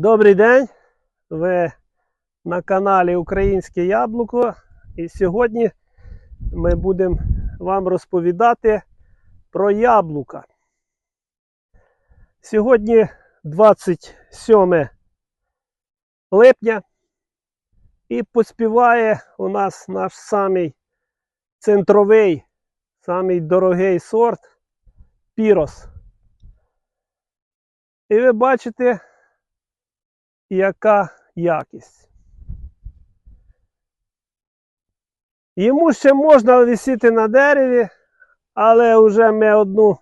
Добрий день! Ви на каналі Українське Яблуко. І сьогодні ми будемо вам розповідати про яблука. Сьогодні 27 липня і поспіває у нас наш самий центровий, самий дорогий сорт Пірос. І ви бачите, яка якість. Йому ще можна висіти на дереві, але вже ми одну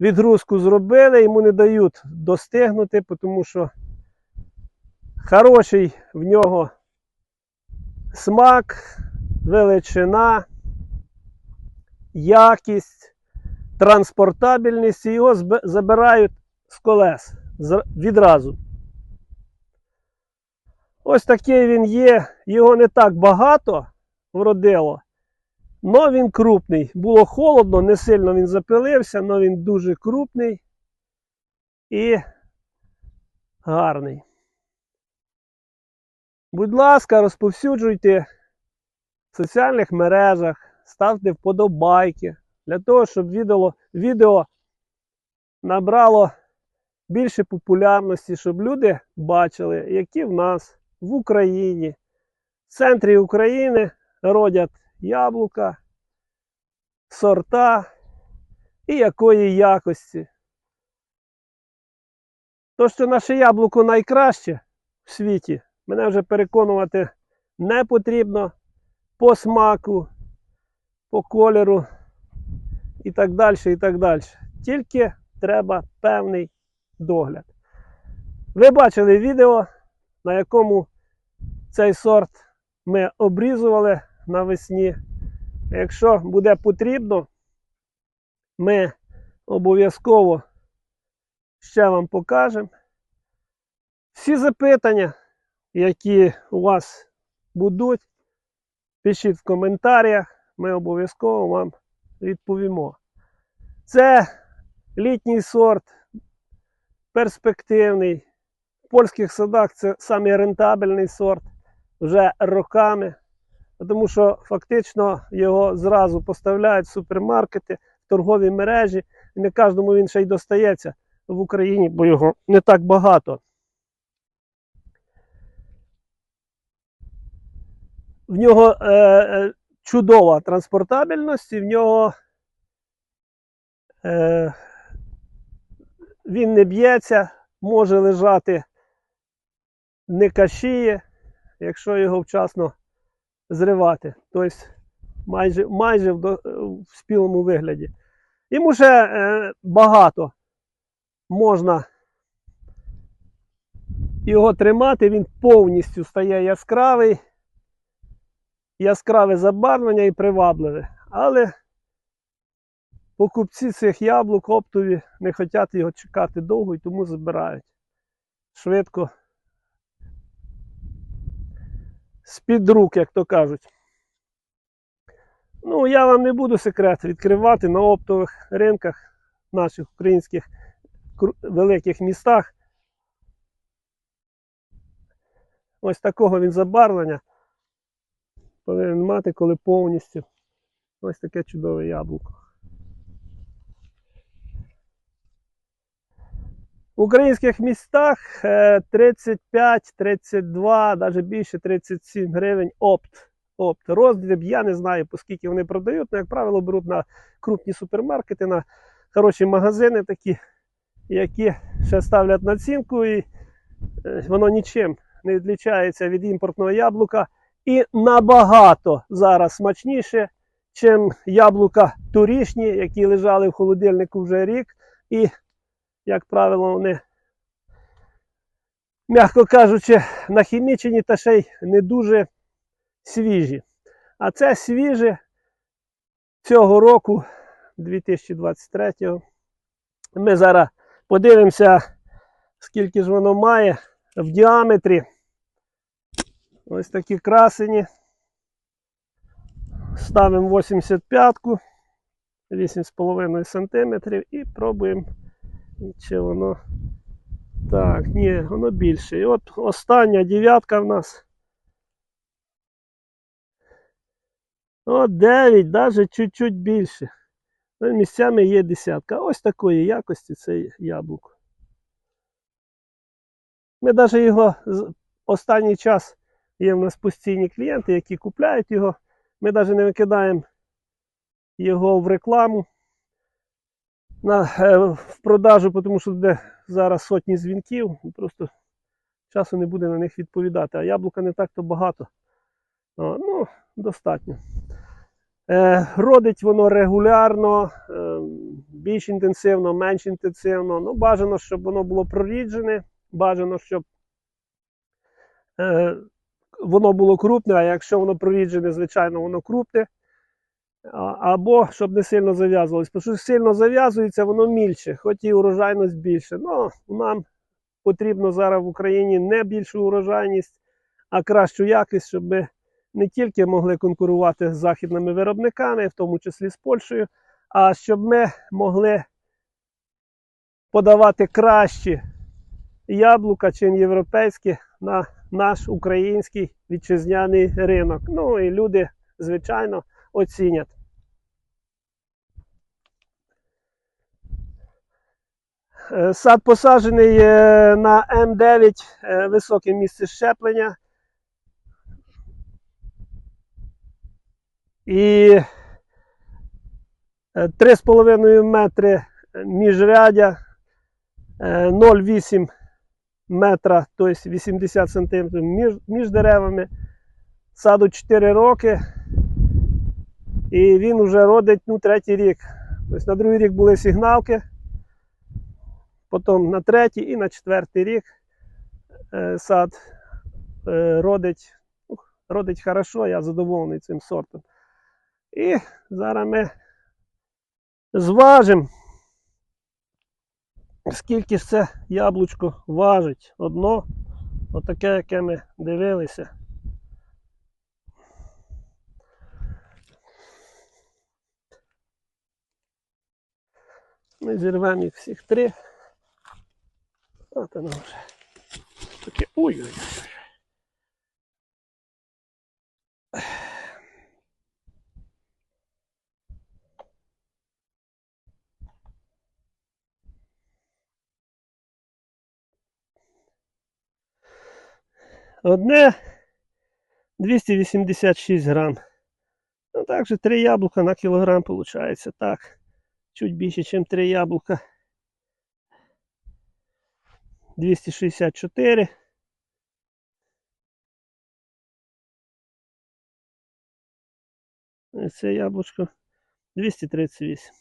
відгрузку зробили, йому не дають достигнути, тому що хороший в нього смак, величина, якість, транспортабельність, і його забирають з колес відразу. Ось такий він є. Його не так багато вродило. але він крупний. Було холодно, не сильно він запилився, але він дуже крупний і гарний. Будь ласка, розповсюджуйте в соціальних мережах, ставте вподобайки для того, щоб відео, відео набрало більше популярності, щоб люди бачили, які в нас в Україні, в центрі України родять яблука, сорта і якої якості. То, що наше яблуко найкраще в світі, мене вже переконувати не потрібно по смаку, по кольору і так далі, і так далі. Тільки треба певний догляд. Ви бачили відео, на якому цей сорт ми обрізували навесні. Якщо буде потрібно, ми обов'язково ще вам покажемо. Всі запитання, які у вас будуть, пишіть в коментарях, ми обов'язково вам відповімо. Це літній сорт, перспективний. В польських садах це самий рентабельний сорт вже роками, тому що фактично його зразу поставляють в супермаркети, в торгові мережі, і не кожному він ще й достається в Україні, бо його не так багато. В нього е, е, чудова транспортабельність, і в нього е, він не б'ється, може лежати не кашіє, якщо його вчасно зривати. Тобто майже, майже в, до, в спілому вигляді. Йому ще е, багато можна його тримати, він повністю стає яскравий, яскраве забарвлення і привабливе. Але покупці цих яблук оптові не хочуть його чекати довго і тому забирають швидко з-під рук, як то кажуть. Ну, я вам не буду секрет відкривати на оптових ринках наших українських великих містах. Ось такого він забарвлення повинен мати, коли повністю ось таке чудове яблуко. В українських містах е, 35, 32, навіть більше 37 гривень опт. Опт. Роздріб, я не знаю, по скільки вони продають, але, як правило, беруть на крупні супермаркети, на хороші магазини такі, які ще ставлять націнку, і е, воно нічим не відлічається від імпортного яблука. І набагато зараз смачніше, чим яблука торішні, які лежали в холодильнику вже рік. І як правило, вони, м'яко кажучи, нахімічені та ще й не дуже свіжі. А це свіже цього року, 2023 Ми зараз подивимося, скільки ж воно має в діаметрі. Ось такі красені. Ставимо 85-ку, 8,5 см і пробуємо чи воно Так, ні, воно більше. І от остання дев'ятка в нас. От 9, навіть чуть-чуть більше. Ну, Місцями є десятка. Ось такої якості це яблуко. Ми навіть його останній час є в нас постійні клієнти, які купляють його. Ми навіть не викидаємо його в рекламу на, е, в продажу, тому що буде зараз сотні дзвінків. Просто часу не буде на них відповідати. А яблука не так-то багато. О, ну, достатньо. Е, родить воно регулярно, е, більш інтенсивно, менш інтенсивно. Ну, бажано, щоб воно було проріджене, бажано, щоб е, воно було крупне, а якщо воно проріджене, звичайно, воно крупне. Або щоб не сильно зав'язувалось. Тому що сильно зав'язується, воно мільче, хоч і урожайність більше. Ну, нам потрібно зараз в Україні не більшу урожайність, а кращу якість, щоб ми не тільки могли конкурувати з західними виробниками, в тому числі з Польщею, а щоб ми могли подавати кращі яблука, чим європейські, на наш український вітчизняний ринок. Ну і люди, звичайно, оцінять. Е, Сад посаджений е, на М9, е, високе місце щеплення. І е, 3,5 метри міжрядя, е, 0,8 метра, тобто 80 сантиметрів між, між деревами. Саду 4 роки. І він вже родить ну, третій рік. Тобто на другий рік були сигналки, потім на третій і на четвертий рік е, сад е, родить, ну, родить хорошо, я задоволений цим сортом. І зараз ми зважимо, скільки ж це яблучко важить. Одно, отаке, яке ми дивилися. Ми зірвемо їх всіх три. От воно вже. Таке. Ой-ой-ой. Одне 286 грам. Ну, так же 3 яблука на кілограм виходить. Так. Чуть більше, ніж 3 яблука. 264. Це яблучко 238.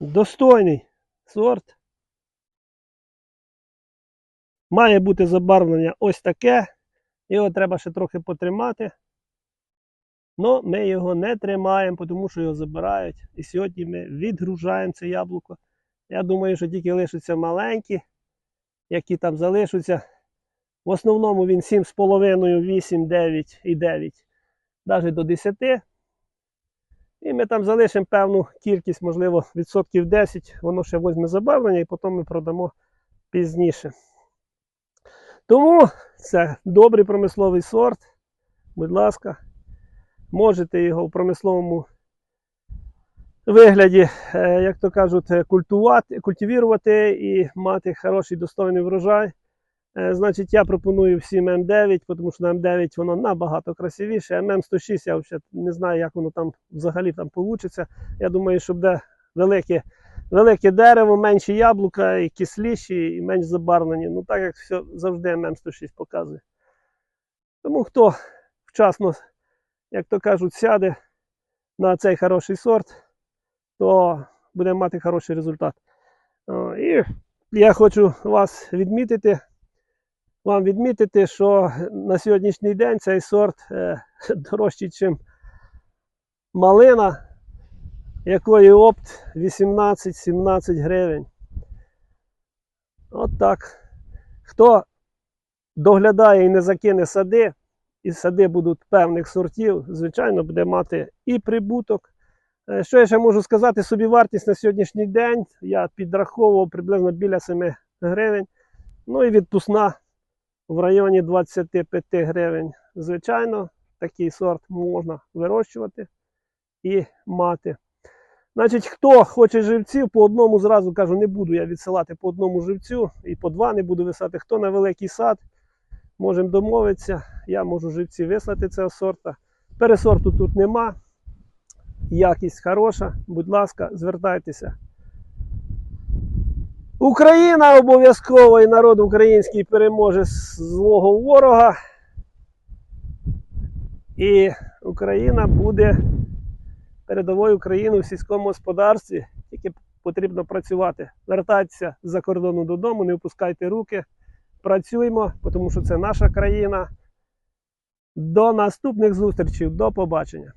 Достойний сорт. Має бути забарвлення ось таке. Його треба ще трохи потримати. Но ми його не тримаємо, тому що його забирають. І сьогодні ми відгружаємо це яблуко. Я думаю, що тільки лишаться маленькі, які там залишаться. В основному він 7,5, 8, 9 і 9, навіть до 10. І ми там залишимо певну кількість, можливо, відсотків 10, воно ще візьме забавлення і потім ми продамо пізніше. Тому це добрий промисловий сорт. Будь ласка, можете його в промисловому вигляді, е, як то кажуть, е, культувати, культивувати і мати хороший достойний врожай. Е, Значить, я пропоную всім М9, тому що на М9 воно набагато красивіше. А М106 я взагалі не знаю, як воно там взагалі там вийде. Я думаю, що буде велике, велике дерево, менші яблука, і кисліші, і менш забарвлені. Ну так як все завжди М106 показує. Тому хто вчасно, як то кажуть, сяде на цей хороший сорт, то буде мати хороший результат. І я хочу вас відмітити вам відмітити, що на сьогоднішній день цей сорт е, дорожчий, ніж малина, якої опт 18-17 гривень. От так. Хто доглядає і не закине сади, і сади будуть певних сортів, звичайно, буде мати і прибуток, Е, Що я ще можу сказати? Собівартість на сьогоднішній день я підраховував приблизно біля 7 гривень. Ну і відпускна в районі 25 гривень. Звичайно, такий сорт можна вирощувати і мати. Значить, хто хоче живців, по одному зразу кажу, не буду я відсилати по одному живцю і по два не буду висати. Хто на великий сад, можемо домовитися. Я можу живці вислати цього сорта. Пересорту тут нема. Якість хороша. Будь ласка, звертайтеся. Україна обов'язково і народ український переможе злого ворога. І Україна буде передовою країною в сільському господарстві. Тільки потрібно працювати. Вертайтеся з-за кордону додому, не опускайте руки. Працюємо, тому що це наша країна. До наступних зустрічей. До побачення.